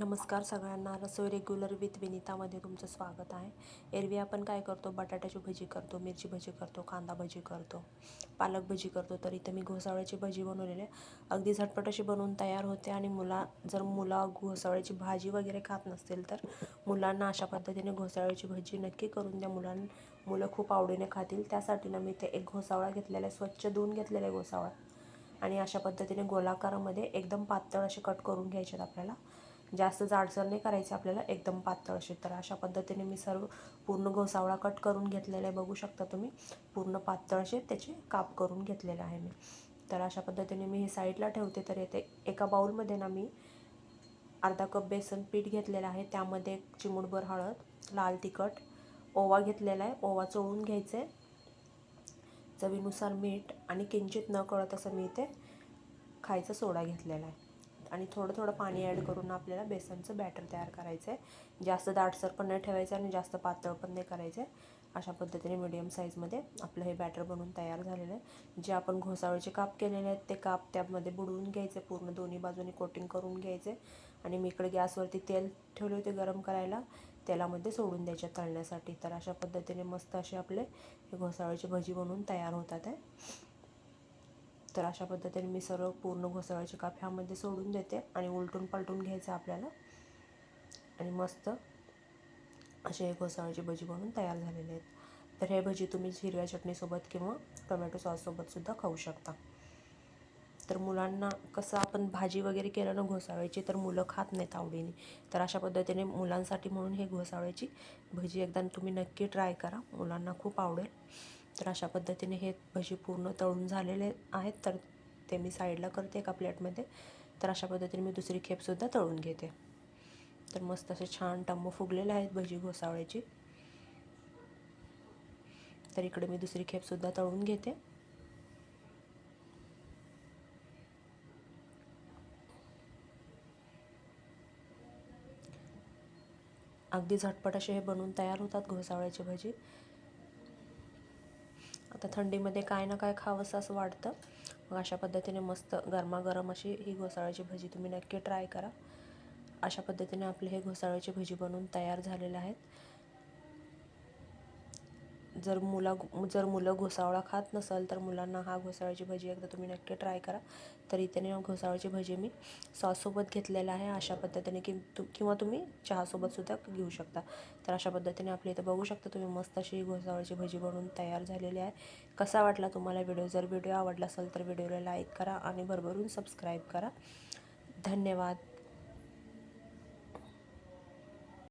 नमस्कार सगळ्यांना. रसोई regular with विनितामध्ये तुमचं स्वागत आहे. एरवी आपण काय करतो? बटाट्याची भजी करतो मिरची भजी करतो कांदा भजी करतो पालक भजी करतो. तर इथं मी घोसावळ्याची भजी बनवलेली आहे. अगदी झटपट अशी बनवून तयार होते आणि मुला जर मुला घोसावळ्याची भाजी वगैरे खात नसतील तर मुलांना अशा पद्धतीने घोसावळ्याची भजी नक्की करून द्या. मुलां मुलं खूप आवडीने खातील. त्यासाठी ना मी ते एक घोसावळा घेतलेला आहे. स्वच्छ धुवून घेतलेला आहे घोसावळा. आणि अशा पद्धतीने गोलाकारामध्ये एकदम पातळ असे कट करून घ्यायचे आहेत आपल्याला. जास्त जाडसर नाही करायचे आपल्याला एकदम पातळ तर अशा पद्धतीने मी सर्व पूर्ण घोसावळा कट करून घेतलेला आहे बघू शकता तुम्ही. पूर्ण पातळ असे त्याचे काप करून घेतलेले आहे मी. तर अशा पद्धतीने मी हे साईडला ठेवते. तर येते एका बाऊलमध्ये ना मी अर्धा कप बेसन पीठ घेतलेलं आहे. त्यामध्ये एक चिमूटभर हळद लाल तिखट ओवा घेतलेला आहे. ओवा चोळून घ्यायचं. आहे चवीनुसार मीठ आणि किंचित न कळत असं मी इथे खायचा सोडा घेतलेला आहे. आणि थोडं थोडं पाणी ॲड करून आपल्याला बेसनचं बॅटर तयार करायचं आहे जास्त दाटसर पण नाही ठेवायचं आणि जास्त पातळ पण नाही करायचं आहे अशा पद्धतीने मिडियम साईजमध्ये आपलं हे बॅटर बनवून तयार झालेलं आहे. जे आपण घोसाळीचे काप केलेले आहेत ते काप त्यामध्ये बुडवून घ्यायचे पूर्ण दोन्ही बाजूनी कोटिंग करून घ्यायचे. आणि मी इकडे गॅसवरती तेल ठेवले होते गरम करायला तेलामध्ये सोडून द्यायचे तळण्यासाठी. तर अशा पद्धतीने मस्त असे आपले हे घोसाळीची भजी बनवून तयार होतात आहे तर अशा पद्धतीने मी सर्व पूर्ण घोसाळ्याचे काप ह्यामध्ये सोडून देते आणि उलटून पलटून घ्यायचं आपल्याला. आणि मस्त असे घोसाळ्याची भजी बनवून तयार झालेले आहेत. तर हे भजी तुम्ही हिरव्या चटणीसोबत किंवा टोमॅटो सॉससोबतसुद्धा खाऊ शकता. तर मुलांना कसं आपण भाजी वगैरे केलं ना घोसाळ्याची तर मुलं खात नाहीत आवडीने. तर अशा पद्धतीने मुलांसाठी म्हणून हे घोसाळ्याची भजी एकदा तुम्ही नक्की ट्राय करा. मुलांना खूप आवडेल. तर अशा पद्धतीने हे भजी पूर्ण तळून झालेले आहेत. तर ते मी साईडला करते एका प्लेटमध्ये. तर अशा पद्धतीने मी दुसरी खेपसुद्धा तळून घेते. तर मस्त असे छान टम्म फुगलेले आहेत भजी घोसावळ्याची. तर इकडे मी दुसरी खेपसुद्धा तळून घेते. अगदी झटपट असे हे बनवून तयार होतात घोसावळ्याची भजी. आता थंडीमध्ये काय ना काय खावंसं असं वाटतं मग अशा पद्धतीने मस्त गरमागरम अशी ही घोसाळ्याची भजी तुम्ही नक्की ट्राय करा. अशा पद्धतीने आपले हे घोसाळ्याची भजी बनवून तयार झालेले आहेत. जर मुला जर मुलं घोसावळा खात नसेल तर मुलांना हा घोसाळ्याची भजी एकदा तुम्ही नक्की ट्राय करा. तर इथे घोसाळ्याची भजी मी सॉससोबत घेतलेला आहे अशा पद्धतीने की तु किंवा तुम्ही चहासोबतसुद्धा घेऊ शकता. तर अशा पद्धतीने आपल्या इथं बघू शकता तुम्ही मस्त अशी घोसाळ्याची भजी बनवून तयार झालेली आहे. कसा वाटला तुम्हाला व्हिडिओ? जर व्हिडिओ आवडला असेल तर व्हिडिओला लाईक करा आणि भरभरून सबस्क्राईब करा. धन्यवाद.